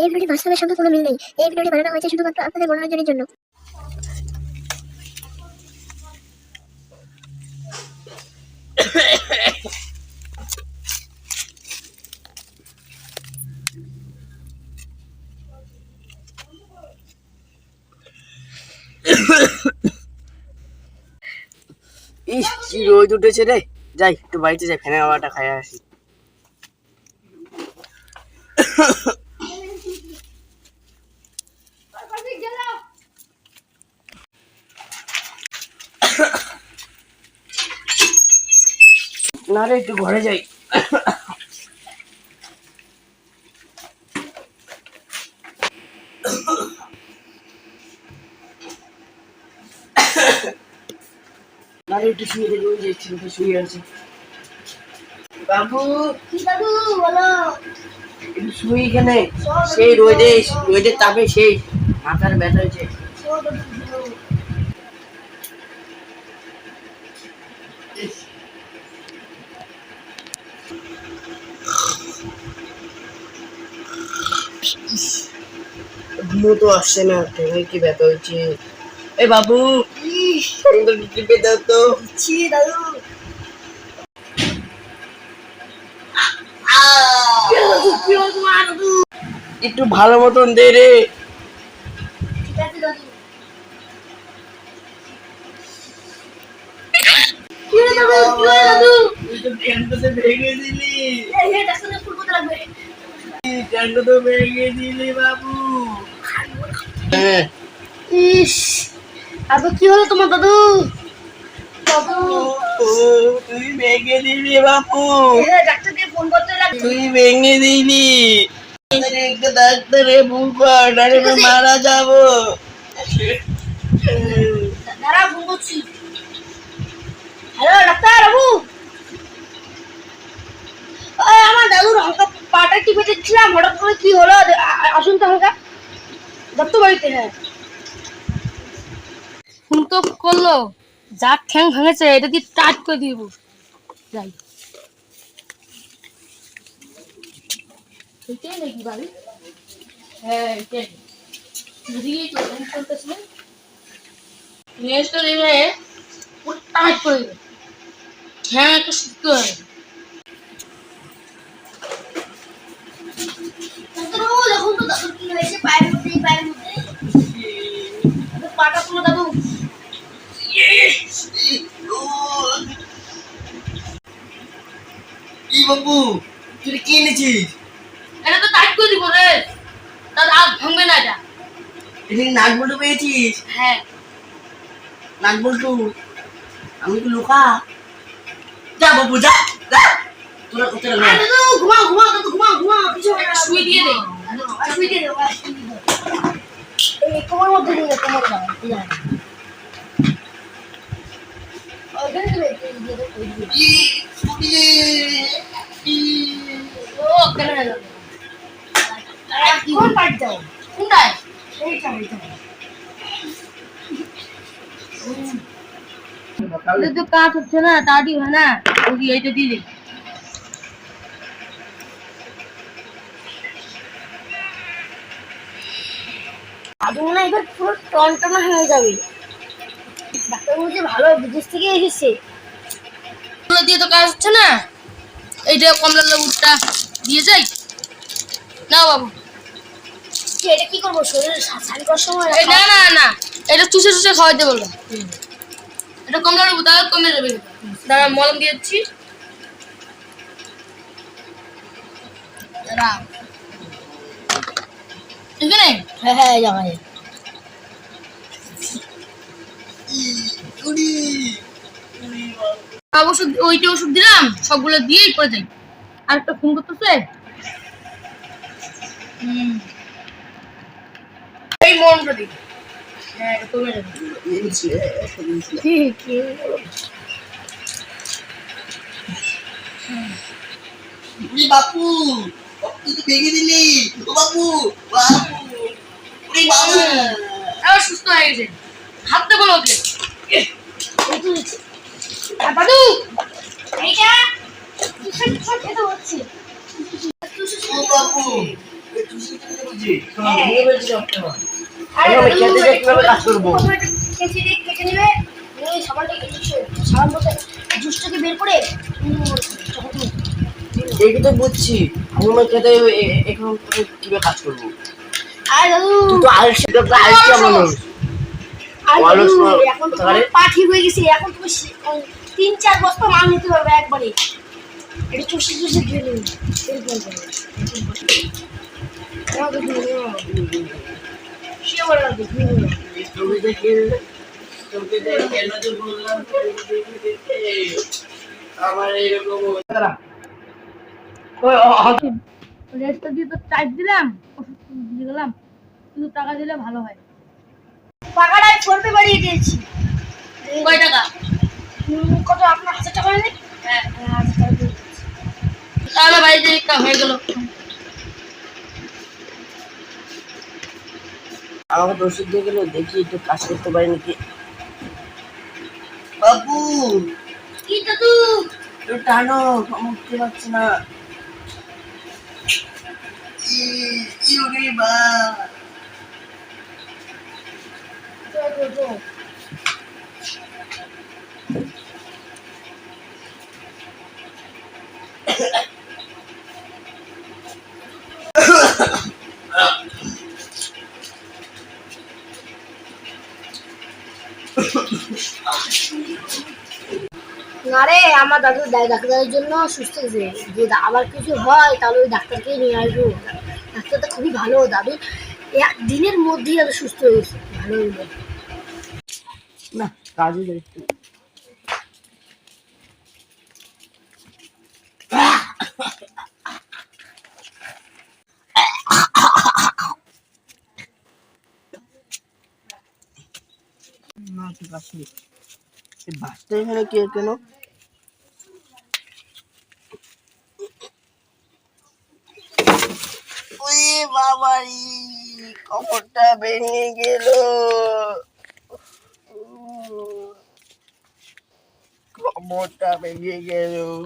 এই ভিডিওটি বাস্তবের সঙ্গে কোনো মিল নেই। এই ভিডিওটি বানানো হয়েছে শুধুমাত্র আপনাদের মনোরঞ্জনের জন্য। ইস কি রোদ উঠেছে রে। যাই, একটু বাড়িতে যাই, ফ্যানের হাওয়াটা খাই আসি। না রে একটু ঘরে যাই। একটু শুয়ে দেখি ওই যে ছেলেটা শুয়ে আছে। বাবু! কি বলো। এখানে। সেই রোদে রোদের তাপে সেই মাথার ব্যথা হয়েছে। ঘুমো তো আসছে না ঠেঙে কি ব্যথা হয়েছে এ বাবু সুন্দর টিপে দাও তো ছি দাদু। একটু ভালো মতন দে রে। ভেঙে দিলি। ট্যাঙ্ক তো ভেঙে দিলি বাবু। হ্যাঁ। ইস দাদু কি হলো তোমার দাদু? তুই ভেঙে দিলি বাপু ডাক্তারকে ফোন করতে লাগবে তুই ভেঙে দিলি। ডাক্তারে ভুল কর মারা যাব। দাঁড়া ফোন করছি। হ্যালো ডাক্তার বাবু। আমার দাদুর হালকা পাটা টিপে দিচ্ছিলাম হঠাৎ করে কি হলো? আসুন তো হালকা। দত্ত বাড়িতে হ্যাঁ। ফোন তো করল। যার ঠ্যাং ভেঙেছে এটা দিয়ে টাইট করে দিব যাই। এটাই নাকি বাড়ি? হ্যাঁ এটাই। এদিকেই তো ফোন করতেছিলেন নেক্সট নেমে পুরো টাইট করে দেবে ঠ্যাং একটা সুস্থ হবে বাবু তুই কি এনেছিস? এটা তো টাইট করে দিব রে। তার আর ভাঙবে না এটা। এদিকে নাট বল্টু পেয়েছিস? হ্যাঁ। নাট বল্টু আমি কি লোকা? যা বাবু যা যা। তোরা তোরা ঘুমাও দাদু ঘুমাও ঘুমাও কিছু শুয়ে দিয়ে দে। শুয়ে দিয়ে দাও। এই কোমর মধ্যে দিয়ে কোমর। না দাও? কোন part দাও? তো কাজ হচ্ছে না, তাড়াতাড়ি হয় না ওই এইটা দিয়ে যাবে ডাক্তার বলছে ভালো বিদেশ থেকে এসেছে দিয়ে তো কাজ হচ্ছে না এইটা কমলা লেবুটা দিয়ে যাই? না বাবু। এটা কি করব? শরীরে করার সময় না না না। এটা চুষে চুষে খাওয়াইতে বলব। এটা কমলা লেবু তাহলে কমে যাবে। দাঁড়া মলম দিয়ে দিচ্ছি। এখানে হ্যাঁ হ্যাঁ জামাই ওষুধ ওইটা ওষুধ দিলাম সবগুলো দিয়েই করে যাই। আর একটা ফোন করতেছে? এই মরমটা দিই হ্যাঁ এটা কমে বাপু তো ভেঙে দিলি। ও বাপু বাপু উরি বাবু। এবার সুস্থ হয়ে গেছে। হাত দেবো না ওকে। দাদু এইটা খেতে হচ্ছে। ও জুসটাকে বের করে তুমি- এইটা তো বুঝছি। আমি আমার খেতে এখন কীভাবে কাজ করব? আরে দাদু! আলসি আলসি। হয়ে গেছে এখন তুমি তিন চার বস্তা মাল নিতে পারবে একবারে। এটা চুষে চুষে ধুয়ে এরকম রেস্টটা দিয়ে তো টাইট দিলাম ওষুধ দিয়ে গেলাম। শুধু টাকা দিলে ভালো হয়। টাকাটা পে বাড়িয়ে দিয়েছি। কয় টাকা? কত আপনার হাজার টাকা নেই হ্যাঁ। তাহলে বাড়িতে হয়ে গেল। আমাকে তো ওষুধ দিয়ে গেল দেখি একটু কাজ করতে পারি নাকি। বাবু কি দাদু? একটু টানো আমি উঠতে না। ই- ইউরি বা। না রে আমার দাদু ডাক্তারের জন্য সুস্থ হয়েছে যে দা- আবার কিছু হয়, তাহলে ওই ডাক্তারকে নিয়ে আসব। ডাক্তারটা খুবই ভালো দাদু। দিনের মধ্যেই দাদু সুস্থ হয়ে গেছে। ভালো হইল না কাজে না এই বাসটা এখানে কে কেন? বাবারি কপরটা ভেঙে গেল। কবরটা ভেঙে গেল।